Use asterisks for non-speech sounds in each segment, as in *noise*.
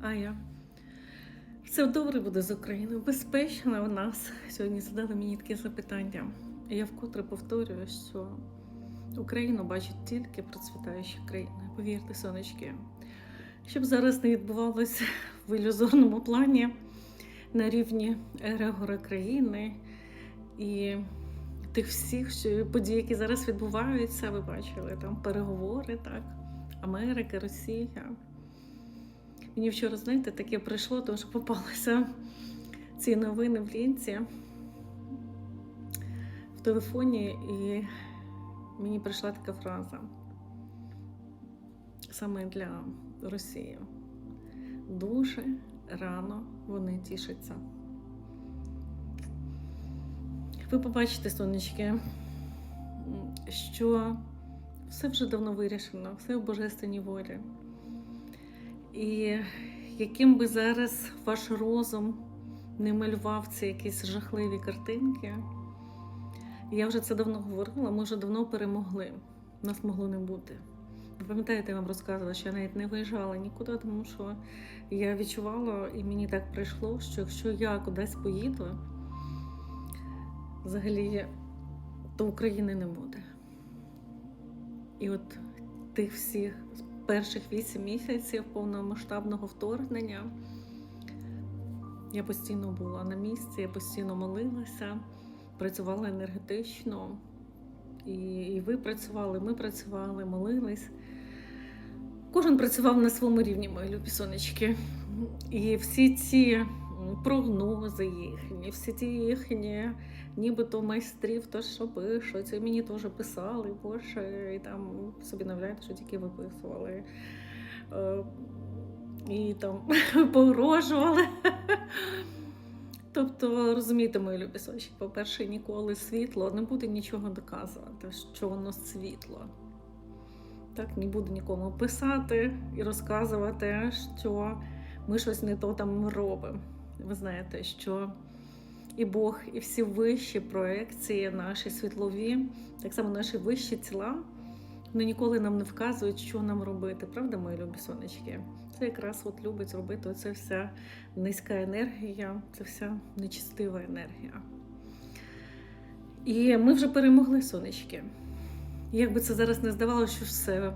А я. Все добре буде з Україною, безпечно у нас. Сьогодні задали мені таке запитання. Я вкотре повторюю, що Україну бачить тільки процвітаючі країни. Повірте, сонечки. Щоб зараз не відбувалося в ілюзорному плані на рівні Егрегора країни і тих всіх що- подій, які зараз відбуваються, ви бачили там переговори, так, Америка, Росія. Мені вчора, знаєте, таке прийшло, тому що попалися ці новини в лінці в телефоні, і мені прийшла така фраза саме для Росії. Дуже рано вони тішаться. Ви побачите, сонечки, що все вже давно вирішено, все в божественній волі. І яким би зараз ваш розум не малював ці якісь жахливі картинки, я вже це давно говорила, ми вже давно перемогли. Нас могло не бути. Ви пам'ятаєте, я вам розказувала, що я навіть не виїжджала нікуди, тому що я відчувала, і мені так прийшло, що якщо я кудись поїду, взагалі, то України не буде. І от тих всіх перших вісім місяців повномасштабного вторгнення я постійно була на місці, я постійно молилася, працювала енергетично. І, і ви працювали, ми працювали, молились. Кожен працював на своєму рівні, мої любі сонечки. І всі ці прогнози їхні, всі ті їхні, нібито майстрів, то що пишуть, і мені теж писали, боже, і там собі навляєте, що тільки виписували. Е, І там *laughs* погрожували. Тобто, розумієте, мої любі сочі, по-перше, ніколи світло не буде нічого доказувати, що воно світло. Так, не буду нікому писати і розказувати, що ми щось не то там робимо. Ви знаєте, що і Бог, і всі вищі проекції, наші світлові, так само наші вищі тіла, вони ніколи нам не вказують, що нам робити. Правда, мої любі сонечки? Це якраз от любить робити оця вся низька енергія, це вся нечистива енергія. І ми вже перемогли сонечки. І Як би це зараз не здавалося, що все.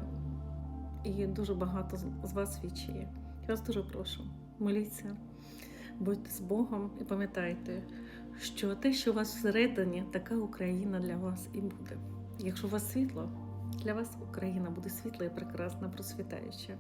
І дуже багато з- вас свідчує. Я вас дуже прошу, моліться, будьте з Богом і пам'ятайте, що те, що у вас всередині, така Україна для вас і буде. Якщо у вас світло, для вас Україна буде світла і прекрасна, процвітаюча.